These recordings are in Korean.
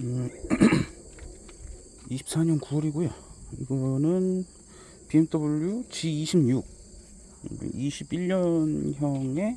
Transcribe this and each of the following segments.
음, 24년 9월이고요. 이거는 BMW G26 21년형의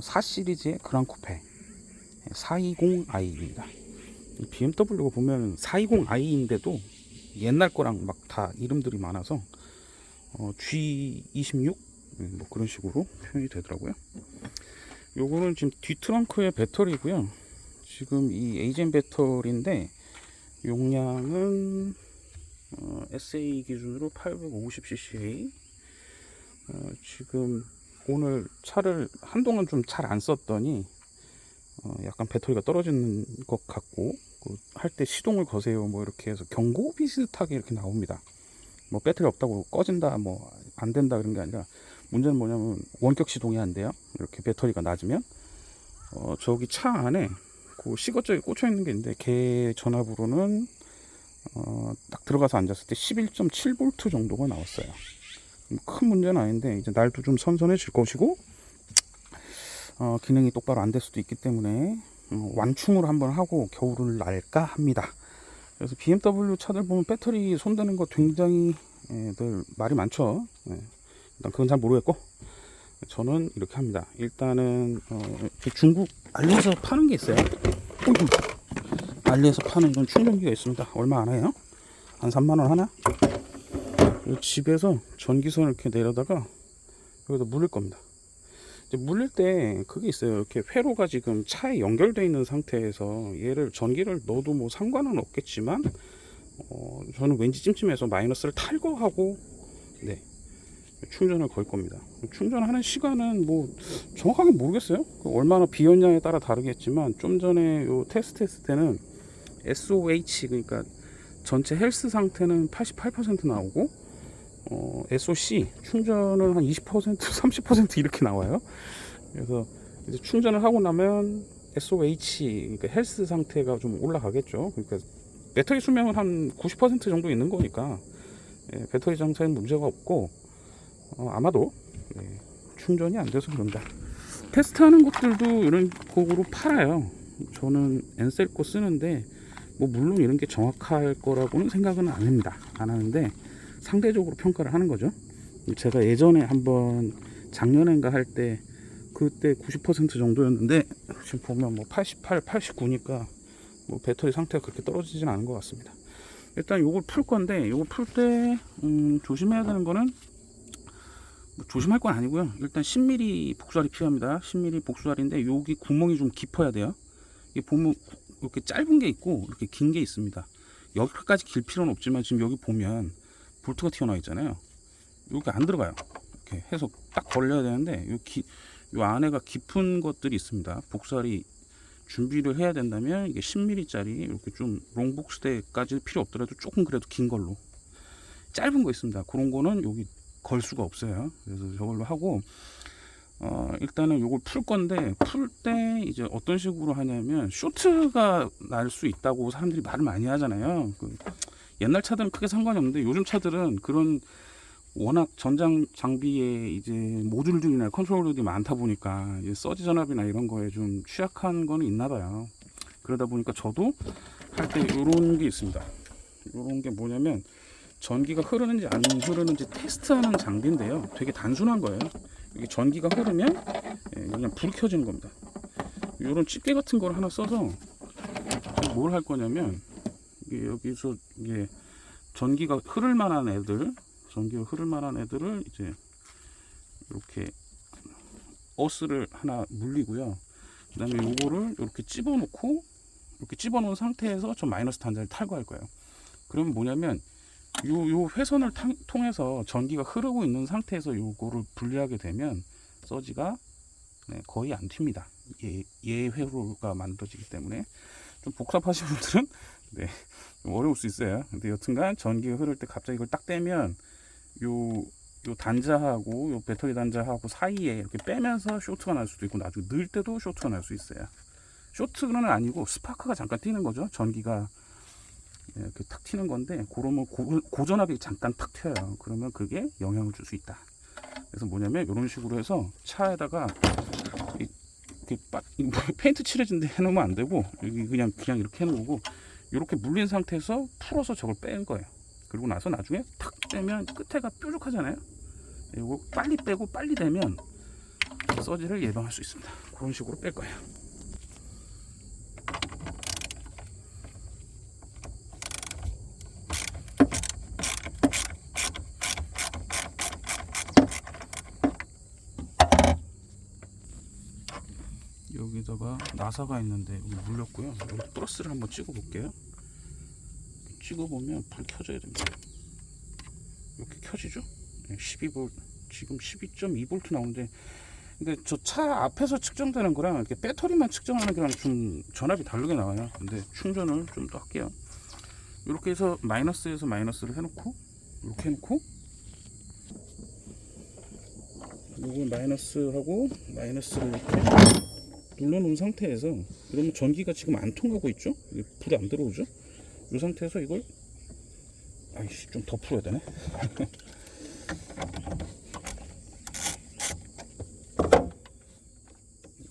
4 시리즈의 그랑 쿠페 420i입니다. BMW가 보면 420i인데도 옛날 거랑 막 다 이름들이 많아서 어, G26 뭐 그런 식으로 표현이 되더라고요. 요거는 지금 뒤 트렁크의 배터리고요. 지금 이 에이젠 배터리인데 용량은 어, SA 기준으로 850cc. 어, 지금 오늘 차를 한동안 좀 잘 안 썼더니 어, 약간 배터리가 떨어지는 것 같고 그 할때 시동을 거세요 뭐 이렇게 해서 경고 비슷하게 이렇게 나옵니다. 뭐 배터리 없다고 꺼진다 뭐 안 된다 그런 게 아니라 문제는 뭐냐면 원격 시동이 안 돼요. 이렇게 배터리가 낮으면 어, 저기 차 안에 그 시거적에 꽂혀 있는 게 있는데 걔 전압으로는 어, 딱 들어가서 앉았을 때 11.7V 정도가 나왔어요. 뭐큰 문제는 아닌데 이제 날도 좀 선선해질 것이고 어, 기능이 똑바로 안 될 수도 있기 때문에 어, 완충을 한번 하고 겨울을 날까 합니다. 그래서 BMW 차들 보면 배터리 손대는 거 굉장히 예, 늘 말이 많죠. 예, 일단 그건 잘 모르겠고 저는 이렇게 합니다. 일단은 어, 중국 알리에서 파는 게 있어요. 알리에서 파는 이런 충전기가 있습니다. 얼마 안 해요? 한 3만 원 하나? 그리고 집에서 전기선을 이렇게 내려다가 여기다 물릴 겁니다. 물릴 때 그게 있어요. 이렇게 회로가 지금 차에 연결되어 있는 상태에서 얘를 전기를 넣어도 뭐 상관은 없겠지만 어, 저는 왠지 찜찜해서 마이너스를 탈거하고 네 충전을 걸 겁니다. 충전하는 시간은 뭐 정확하게 모르겠어요. 그 얼마나 비었냐에 따라 다르겠지만 좀 전에 요 테스트 했을 때는 SOH 그러니까 전체 헬스 상태는 88% 나오고 어, SOC 충전은 한 20% 30% 이렇게 나와요. 그래서 이제 충전을 하고 나면 SOH 그러니까 헬스 상태가 좀 올라가겠죠. 그러니까 배터리 수명은 한 90% 정도 있는 거니까 예, 배터리 장차에는 문제가 없고 어, 아마도 예, 충전이 안 돼서 그런다. 테스트하는 것들도 이런 곡으로 팔아요. 저는 엔셀 거 쓰는데 뭐 물론 이런 게 정확할 거라고는 생각은 안 합니다. 안 하는데 상대적으로 평가를 하는 거죠. 제가 예전에 한번 작년엔가 할 때 그때 90% 정도였는데 지금 보면 뭐 88, 89니까 뭐 배터리 상태가 그렇게 떨어지진 않은 것 같습니다. 일단 요걸 풀 건데 요걸 풀때 음, 조심해야 되는 거는 뭐 조심할 건 아니고요. 일단 10mm 복수알이 필요합니다. 10mm 복수알인데 여기 구멍이 좀 깊어야 돼요. 이게 보면 이렇게 짧은 게 있고 이렇게 긴 게 있습니다. 여기까지 길 필요는 없지만 지금 여기 보면 볼트가 튀어나와 있잖아요. 여기 안 들어가요. 이렇게 해서 딱 걸려야 되는데 요, 기, 요 안에가 깊은 것들이 있습니다. 복살이 준비를 해야 된다면 이게 10mm짜리 이렇게 좀 롱복스대까지 필요 없더라도 조금 그래도 긴 걸로 짧은 거 있습니다. 그런 거는 여기 걸 수가 없어요. 그래서 저걸로 하고 어, 일단은 요걸 풀 건데 풀 때 이제 어떤 식으로 하냐면 쇼트가 날 수 있다고 사람들이 말을 많이 하잖아요. 그 옛날 차들은 크게 상관이 없는데 요즘 차들은 그런 워낙 전장 장비에 이제 모듈들이나 컨트롤러들이 많다 보니까 서지 전압이나 이런 거에 좀 취약한 거는 있나 봐요. 그러다 보니까 저도 할때 요런 게 있습니다. 요런 게 뭐냐면 전기가 흐르는지 안 흐르는지 테스트하는 장비인데요. 되게 단순한 거예요. 이게 전기가 흐르면 예, 그냥 불이 켜지는 겁니다. 이런 집게 같은 걸 하나 써서 뭘 할 거냐면 여기서 이게 전기가 흐를 만한 애들, 전기가 흐를 만한 애들을 이제 이렇게 어스를 하나 물리고요. 그다음에 요거를 이렇게 집어넣고 이렇게 집어놓은 상태에서 저 마이너스 단자를 탈거할 거예요. 그러면 뭐냐면 요, 요 회선을 탕- 통해서 전기가 흐르고 있는 상태에서 요거를 분리하게 되면 서지가 네, 거의 안 튑니다. 예, 예회로가 만들어지기 때문에 좀 복잡하신 분들은 네, 좀 어려울 수 있어요. 근데 여튼간 전기가 흐를 때 갑자기 이걸 딱 떼면 요, 요 단자하고 요 배터리 단자하고 사이에 이렇게 빼면서 쇼트가 날 수도 있고 나중에 넣을 때도 쇼트가 날 수 있어요. 쇼트는 아니고 스파크가 잠깐 뛰는 거죠. 전기가 예, 이렇게 탁 튀는 건데 그러면 고, 고전압이 잠깐 탁 튀어요. 그러면 그게 영향을 줄 수 있다. 그래서 뭐냐면 이런 식으로 해서 차에다가 이 이렇게 뭐 페인트 칠해진데 해놓으면 안 되고 여기 그냥 그냥 이렇게 해놓고 이렇게 물린 상태에서 풀어서 저걸 뺀 거예요. 그리고 나서 나중에 탁 빼면 끝에가 뾰족하잖아요. 이거 빨리 빼고 빨리 되면 서지를 예방할 수 있습니다. 그런 식으로 뺄 거예요. 여기다가 나사가 있는데 여기 물렸고요. 여기 플러스를 한번 찍어 볼게요. 찍어 보면 불 켜져야 됩니다. 이렇게 켜지죠? 12V 지금 12.2V 나오는데 근데 저 차 앞에서 측정되는 거랑 이렇게 배터리만 측정하는 거랑 좀 전압이 다르게 나와요. 근데 충전을 좀 더 할게요. 이렇게 해서 마이너스에서 마이너스를 해놓고 이렇게 해놓고 요거 마이너스하고 마이너스를 이렇게 눌러놓은 상태에서 그러면 전기가 지금 안 통하고 있죠? 불이 안 들어오죠? 이 상태에서 이걸 아이씨 좀 더 풀어야 되네.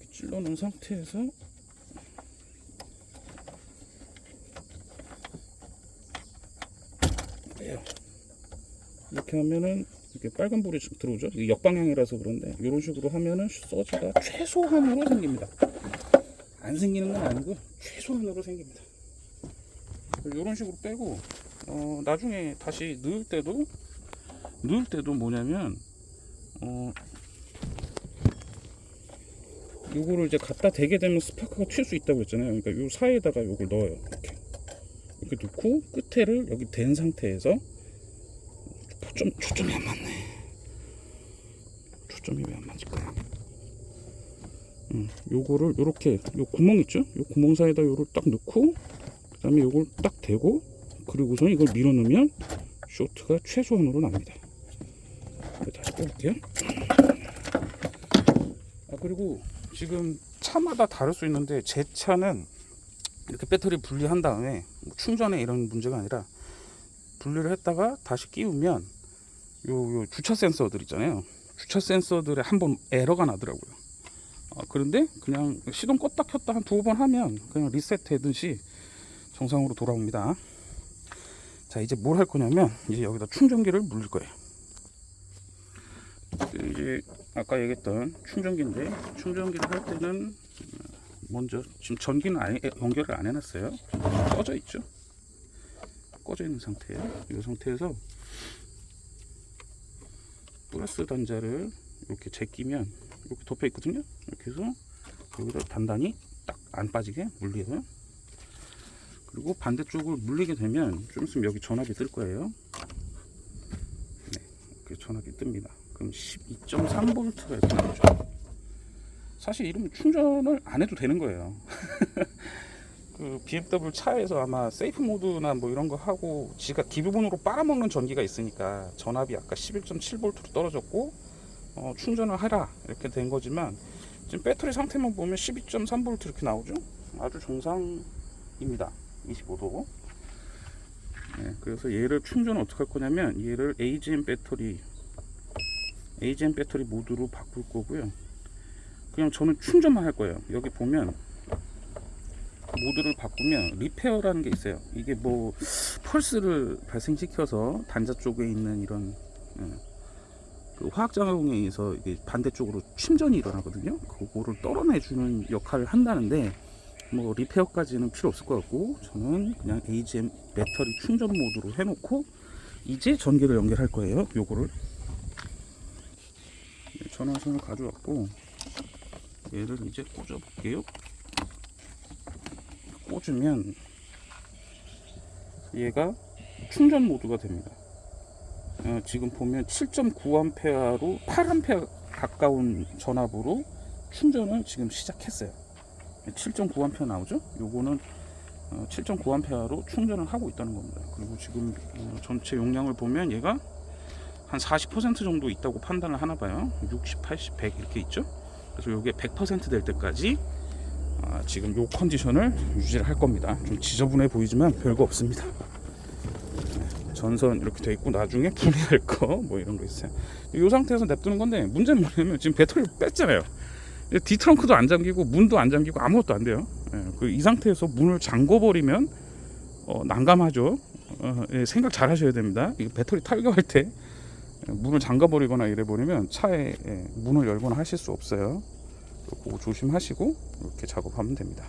이렇게 찔러놓은 상태에서. 이렇게 하면은 이렇게 빨간 불이 쭉 들어오죠. 이게 역방향이라서 그런데 이런 식으로 하면은 서지가 최소한으로 생깁니다. 안 생기는 건 아니고 최소한으로 생깁니다. 이런 식으로 빼고 어, 나중에 다시 넣을 때도 넣을 때도 뭐냐면 어, 요거를 이제 갖다 대게 되면 스파크가 튈 수 있다고 했잖아요. 그러니까 요 사이에다가 요걸 넣어요. 이렇게 이렇게 넣고 끝에를 여기 댄 상태에서 초점 초점이 안 맞네. 초점이 왜 안 맞을까요? 음, 요거를 요렇게 요 구멍 있죠? 요 구멍 사이에다 요를 딱 넣고 그다음에 요걸 딱 대고 그리고선 이걸 밀어 넣으면 쇼트가 최소한으로 납니다. 네, 다시 빼볼게요. 아 그리고 지금 차마다 다를 수 있는데 제 차는 이렇게 배터리 분리한 다음에 뭐 충전에 이런 문제가 아니라 분리를 했다가 다시 끼우면 요, 요 주차 센서들 있잖아요. 주차 센서들에 한 번 에러가 나더라고요. 아, 그런데 그냥 시동 껐다 켰다 한 두어 번 하면 그냥 리셋 되듯이 정상으로 돌아옵니다. 자 이제 뭘 할 거냐면 이제 여기다 충전기를 물릴 거예요. 이제 아까 얘기했던 충전기인데 충전기를 할 때는 먼저 지금 전기는 아예 연결을 안 해놨어요. 꺼져 있죠. 꺼져 있는 상태예요. 이 상태에서 플러스 단자를 이렇게 제끼면 이렇게 덮여 있거든요. 이렇게 해서 여기다 단단히 딱 안 빠지게 물려요. 그리고 반대쪽을 물리게 되면 좀 있으면 여기 전압이 뜰 거예요. 네, 이렇게 전압이 뜹니다. 그럼 12.3V가 이렇게 나오죠. 사실 이러면 충전을 안 해도 되는 거예요. 그 BMW 차에서 아마 세이프 모드나 뭐 이런 거 하고 지가 기본으로 빨아먹는 전기가 있으니까 전압이 아까 11.7V로 떨어졌고 어, 충전을 해라 이렇게 된 거지만 지금 배터리 상태만 보면 12.3V 이렇게 나오죠. 아주 정상입니다. 25도. 네, 그래서 얘를 충전을 어떻게 할 거냐면 얘를 AGM 배터리 AGM 배터리 모드로 바꿀 거고요. 그냥 저는 충전만 할 거예요. 여기 보면 모드를 바꾸면 리페어라는 게 있어요. 이게 뭐 펄스를 발생시켜서 단자 쪽에 있는 이런 예, 그 화학 작용에 의해서 이게 반대쪽으로 침전이 일어나거든요. 그거를 떨어내주는 역할을 한다는데 뭐 리페어까지는 필요 없을 것 같고 저는 그냥 AGM 배터리 충전 모드로 해놓고 이제 전기를 연결할 거예요. 요거를 네, 전원선을 가져왔고 얘를 이제 꽂아 볼게요. 꽂으면 얘가 충전 모드가 됩니다. 어, 지금 보면 7.9A로 8A 가까운 전압으로 충전을 지금 시작했어요. 7.9A 나오죠? 요거는 어, 7.9A로 충전을 하고 있다는 겁니다. 그리고 지금 어, 전체 용량을 보면 얘가 한 40% 정도 있다고 판단을 하나 봐요. 60, 80, 100 이렇게 있죠? 그래서 이게 100%될 때까지 아, 지금 요 컨디션을 유지를 할 겁니다. 좀 지저분해 보이지만 별거 없습니다. 네, 전선 이렇게 돼 있고 나중에 분리할 거 뭐 이런 거 있어요. 이 상태에서 냅두는 건데 문제는 뭐냐면 지금 배터리를 뺐잖아요. 뒤 트렁크도 안 잠기고 문도 안 잠기고 아무것도 안 돼요. 예, 그이 상태에서 문을 잠궈 버리면 어, 난감하죠. 어, 예, 생각 잘 하셔야 됩니다. 이 배터리 탈거할 때 예, 문을 잠가 버리거나 이래 버리면 차에 예, 문을 열거나 하실 수 없어요. 그거 조심하시고 이렇게 작업하면 됩니다.